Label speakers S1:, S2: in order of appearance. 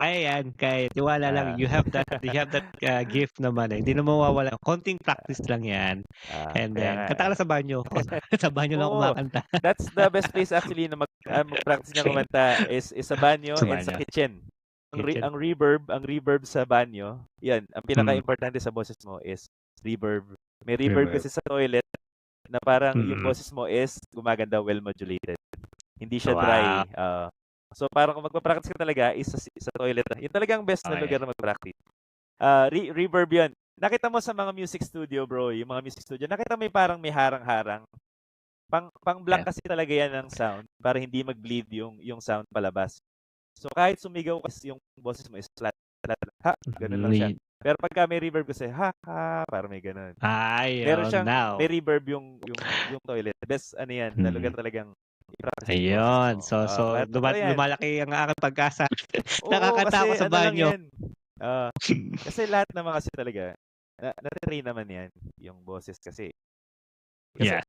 S1: Kaya yan, kaya tiwala lang.
S2: Ah.
S1: You have that you have that ah, gift naman eh. Hindi na mawawala. Konting practice lang yan.
S2: Ah,
S1: And then,
S2: nga
S1: kanta ka
S2: eh.
S1: lang sa banyo. sa banyo lang
S2: Oo.
S1: kumakanta.
S2: That's the best place actually na mag, ah, mag-practice ng kumanta is, is sa banyo
S1: Sa
S2: and sa kitchen. Ang, re- ang reverb, ang reverb sa banyo, yan, ang pinaka-importante sa boses mo is reverb. May reverb,
S1: Reverb.
S2: kasi sa toilet na parang yung
S1: Mm.
S2: boses mo is gumaganda well modulated. Hindi siya dry.
S1: Wow.
S2: So parang kung magpa-practice ka talaga is sa, sa toilet. Yun talagang best na
S1: Okay.
S2: lugar na mag-practice. Ah, re- reverb yun. Nakita mo sa mga music studio, bro, yung mga music studio, nakita mo yung parang may harang-harang. Pang pang blank kasi talaga yan ng sound para hindi mag-bleed yung yung sound palabas. So kahit sumigaw kasi yung boses mo is flat, flat, ha, ganun lang siya. Pero pagka may reverb kasi, ha, ha, para may ganun.
S1: Ay,
S2: Meron
S1: oh,
S2: siyang,
S1: now.
S2: may reverb yung, yung, yung toilet. Best, ano yan, na
S1: Mm.
S2: lugar talagang
S1: Ayun. So,
S2: Ah,
S1: so
S2: kaya
S1: luma- lumalaki ang aking pag-asa. Ako sa
S2: ano
S1: banyo.
S2: yan. Ah, kasi lahat naman kasi talaga, na, natitrain naman yan, yung boses kasi. Kasi
S1: Yeah.